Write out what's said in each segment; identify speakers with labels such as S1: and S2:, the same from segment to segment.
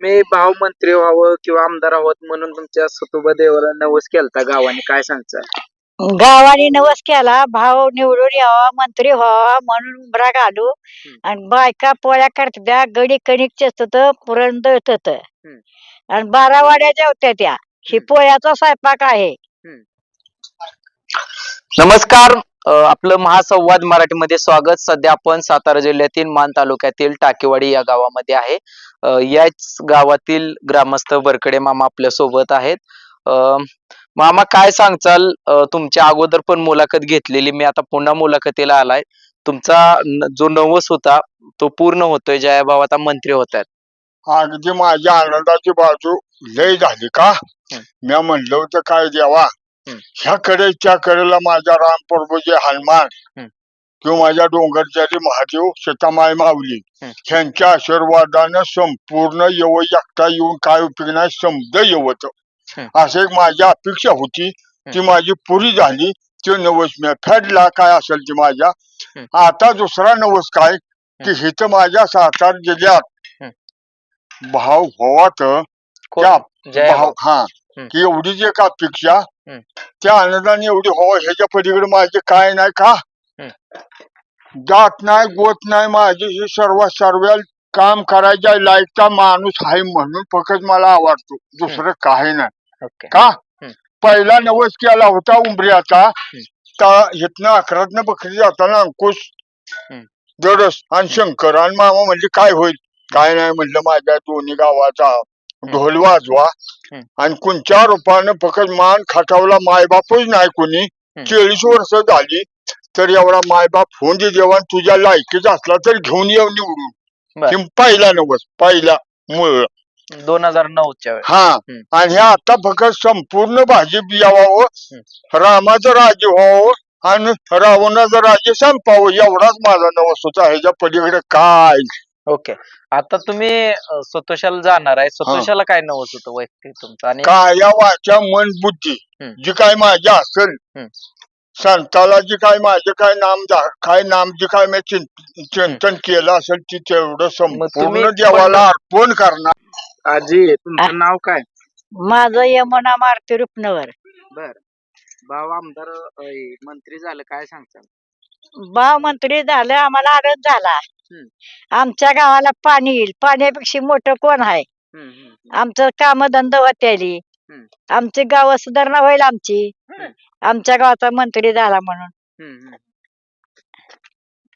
S1: मी भाव मंत्री व्हावं किंवा आमदार आहोत म्हणून तुमच्या सतुबा देवाला नवस केलता गावाने काय सांगता
S2: गावाने नवस केला भाव निवडून यावा मंत्री व्हावा म्हणून उमरा घालू. आणि बायका पोळ्या करत्या गडी कणिक चेचत पुरण दळत आणि बारा वाड्या जेवत्या त्या ही पोळ्याचा स्वयंपाक आहे.
S1: नमस्कार आपलं महासंवाद मराठीमध्ये स्वागत. सध्या आपण सातारा जिल्ह्यातील मान तालुक्यातील टाकेवाडी या गावामध्ये आहे. याच गावातील ग्रामस्थ बरकडे मामा आपल्यासोबत आहेत. मामा काय सांगचाल? तुमच्या अगोदर पण मुलाखत घेतलेली. मी आता पुन्हा मुलाखतीला आलाय. तुमचा जो नवस होता तो पूर्ण होतोय. जयाभाव आता मंत्री होत आहेत.
S3: अगदी माझ्या आनंदाची बाजू लय झाली का? मी म्हणलं होतं काय देवा. ह्या कडे त्या कडेला माझ्या राम प्रभूजी हनुमान
S1: हं.
S3: किंवा माझ्या डोंगरचारी महादेव सीतामाई माऊली
S1: हं.
S3: ह्यांच्या आशीर्वादानं संपूर्ण यव एकटा येऊन काय उपयोग नाही समज यवत
S1: हं.
S3: असं एक माझी अपेक्षा होती ती माझी पुरी झाली ते नवस मी फेडला काय असेल ती माझ्या
S1: हं.
S3: आता दुसरा नवस काय की हिथं माझ्या सातारा जिल्ह्यात
S1: हं.
S3: भाव? त्या
S1: जयाभाव
S3: भाव हा
S1: हं.
S3: की एवढी जी का अपेक्षा
S1: हं.
S3: त्या आनंदाने एवढी व्हावं ह्याच्या पलीकडे माझे काय नाही का?
S1: हं.
S3: जात नाही गोत नाही माझी ही सर्व सर्व काम करायच्या लायकचा माणूस आहे म्हणून फक्त मला आवडतो दुसरं काही नाही. का?
S1: हं.
S3: पहिला नवस केला होता उंबऱ्याचा इथनं अकरातनं बकरी जाताना अंकुश
S1: हं.
S3: दरस आणि शंकर आणि मामा म्हणजे काय होईल? काय नाही म्हणलं माझ्या दोन्ही गावाचा ढोल वाजवा. आणि कोणत्या रूपानं फक्त मान खाटावला मायबापच नाही कोणी. चाळीस वर्ष झाली तर एवढा मायबाप होऊन दे देवा तुझ्या लायकीचा असला तर घेऊन येऊ निवडून. हे पहिला नवस पहिला मूळ.
S1: दोन हजार नऊच्या
S3: हा.
S1: हं.
S3: आणि हे आता फक्त संपूर्ण भाजी यावावं रामाचं राज्य व्हावं आणि रावणाचं राज्य संपावं एवढाच माझा नवस होता. ह्याच्या पलीकडे काय?
S1: ओके. आता तुम्ही अ, सतोशाला जाणार आहे. सतोशाला काय नवस होतं वैयक्तिक तुमचं आणि
S3: काया वाचा मन बुद्धी
S1: हं.
S3: जी काय माझी असेल
S1: हं.
S3: संताला जी काय माझे काय नाम जा- काय नाम जी काय मी चिं- चिंतन केलं असेल ती तेवढं
S1: तुम्ही
S3: संपूर्ण देवाला अर्पण करणार.
S1: आजी तुमचं नाव काय?
S2: माझं यमुना मारुती रुपनवर
S1: बर. भाऊ आमदार मंत्री झालं काय सांगता
S2: भाव मंत्री झालं आम्हाला आनंद झाला. आमच्या गावाला पाणी येईल. पाण्यापेक्षा मोठं कोण आहे? आमचं काम धंदा होत्याली.
S1: हं.
S2: आमची गाव सुधारणा होईल आमची. आमच्या गावाचा मंत्री झाला म्हणून.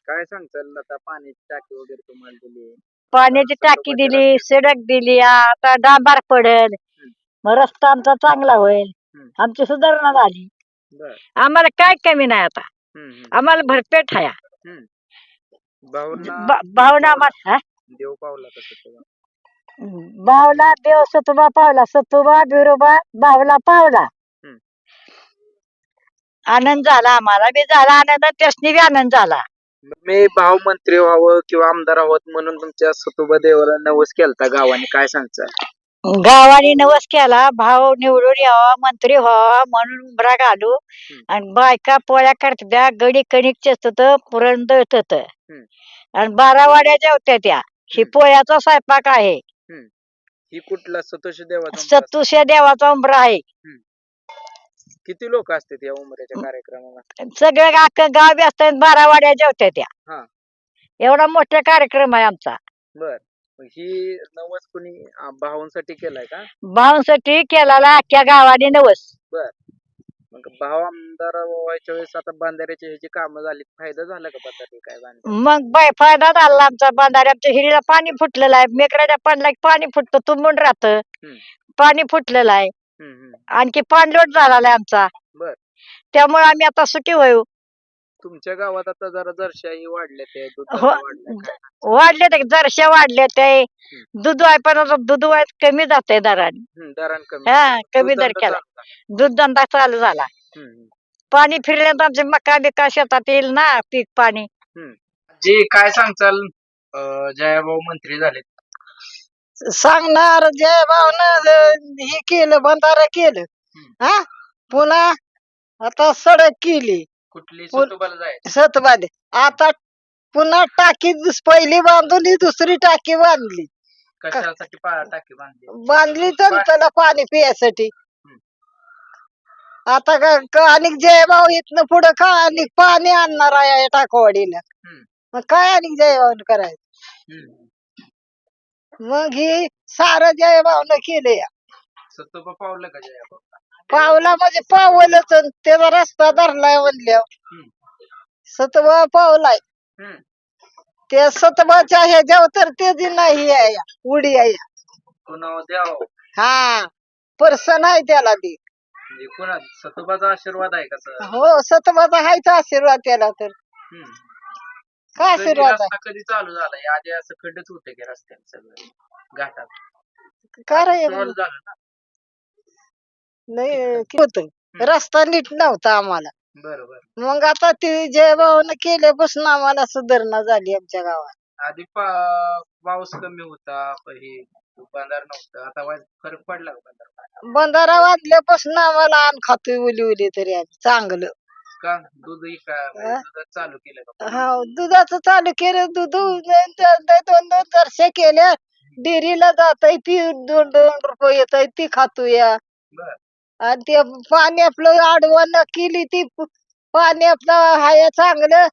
S1: काय सांगताल? आता पाण्याची टाकी वगैरे तुम्हाला दिली.
S2: पाण्याची टाकी दिली सडक दिली आता डांबार पडेल. मग रस्ता आमचा चांगला होईल. आमची सुधारणा झाली.
S1: बर.
S2: आम्हाला काय कमी नाही आता. आम्हाला भरपेट आहे भावना हा?
S1: देव पावला कसं तेव्हा?
S2: भावला देव सतुबा पावला सतुबा बिरोबा भावला पावला. आनंद झाला आम्हाला बी झाला आनंद त्यासनी बी आनंद झाला
S1: मी भाव मंत्री व्हावं किंवा आमदार आहोत म्हणून तुमच्या सतुबा देवाला नवस केलता गावाने काय सांगता
S2: गावाने नवस केला भाव निवडून यावा मंत्री व्हावा म्हणून उमरा घालू. आणि बायका पोळ्या करत्या गडी कणिक चेचत पुरण दळत आणि बारा वाड्या जेवत्या त्या ही. पोळ्याचा स्वयंपाक आहे.
S1: ही कुठला सतोष देवाचा असतो?
S2: सत्तुशे देवाचा उमरा आहे.
S1: किती लोक असतात या उमऱ्याच्या कार्यक्रमाला?
S2: सगळे अख्खं गाव बी असतात बारा वाड्या जेवत्या त्या. एवढा मोठा कार्यक्रम आहे आमचा.
S1: बर. मग ही नवस कुणी भावांसाठी केलाय का?
S2: भावांसाठी केलेला अख्ख्या गावाने नवस.
S1: मग भाव आमदार व्हायच्या वेळेस आता बांधाऱ्याची ह्याची कामं झाली फायदा झाला का बांधारी काय बांधारी
S2: मग बाय फायदा झाला आमचा बांधारे आमच्या हिरीला पाणी फुटलेलं आहे. मेकराच्या पाण्याला पाणी फुटतं तुंबून राहत.
S1: हम्म.
S2: पाणी फुटलेलं आहे.
S1: हम्म, हम्म.
S2: आणखी पाणलोट झालेला आहे आमचा.
S1: बर.
S2: त्यामुळे आम्ही आता सुखी होऊ.
S1: तुमच्या गावात आता जरा जरशाही वाढल्या ते दूध
S2: हो.
S1: वाढलंय काय
S2: वाढले ते जरशा वाढले ते दूध वाय पण आता दूध वाय कमी जाते दराने.
S1: हम्म, दरान कमी
S2: हा कमी दर केला. दूध धंदा चालू झाला. पाणी फिरल्यानंतर आमचे मका बिका शेतात येईल ना पीक पाणी.
S1: जी काय सांगचाल अं, जयाभाऊ मंत्री झाले
S2: सांगणार जय भावनं हे केलं बंधारा केलं. हा? पुन्हा आता सडक केली.
S1: कुठली
S2: बोल.
S1: सतुबाला जायचं?
S2: सतबादे आता पुन्हा टाकी दुस- पहिली बांधून ही दुसरी टाकी बांधली.
S1: कशासाठी पा- टाकी बांधली?
S4: बांधली तर त्याला पाणी पियासाठी. आता का का- आणि जयभाऊ इथनं पुढं का आणि पाणी आणणार आहे या टाकवाडीला
S1: हम्म.
S4: मग काय आणि जयभाऊन करायचं?
S1: हम्म.
S4: मग ही सारं जयभाऊन केलं या
S1: सत्तोबा पावलं का जयाभाऊ
S4: पावला म्हणजे पावलंच अन त्याचा रस्ता धरलाय म्हणल्यावर.
S1: हम्म.
S4: सतबा पावलाय. त्या सतबाच्या ह्याच्यावर तर ते नाही आहे उडी आहे या.
S1: कुणावर द्यावं?
S4: हा पर्सन आहे त्याला ती
S1: म्हणजे कुणा सतोबाचा आशीर्वाद आहे का सर?
S4: हो सतबाचा हायचा आशीर्वाद त्याला तर.
S1: हम्म.
S4: काय आशीर्वाद आहे?
S1: रस्ता कधी चालू झाला? आधी असं खड्डच होते की रस्त्याने सगळं. घाटात.
S4: काय रे?
S1: झालं ना.
S4: नाही होत रस्ता नीट नव्हता आम्हाला.
S1: बरोबर.
S4: मग आता ती जयभाऊन केल्यापासून आम्हाला सुधारणा झाली आमच्या गावात.
S1: आधी पा- पाऊस कमी होता प- हे नव्हतं. आता वाईट फरक पडला का बंधार?
S4: बंधारा वाजल्यापासून आम्हाला आण खातोय उली उली तरी आम्ही चांगलं.
S1: का? दूध ही का? दुधात चालू केलं का
S4: हा दुधाचं चालू केलं. दूध दोन दोन दोन वर्ष केल्या. डेअरीला जात ती दोन दोन रुपये येत ती खातोया.
S1: बर.
S4: आणि ते पाणी आपलं आडवण केली ती प- पाणी आपलं हाय चांगलं.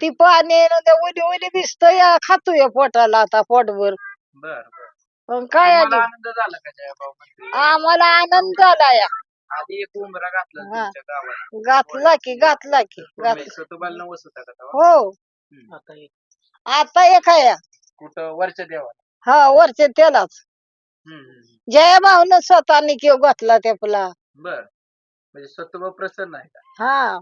S4: ती पाणी न ते उली उली भिजत या खातोय पोटाला आता पोटभर.
S1: बर बर.
S4: मग काय
S1: तुम्हाला
S4: आली?
S1: आनंद झाला का जयभाऊ म्हणजे
S4: आम्हाला आनंद झाला या.
S1: आधी एक उमरा घातला. तुमच्या गावात
S4: घातला की घातला की
S1: तुम्ही
S4: घातला.
S1: सतोबाला नवस होता का तेव्हा?
S4: हो.
S1: हम्म. आता एक.
S4: आहे
S1: कुठं? वरच्या देवा
S4: हा वरचे त्यालाच. जयभाऊन स्वतःने किंवा घातला त्यापला
S1: बर. म्हणजे स्वतः प्रसन्न आहे का?
S4: हा.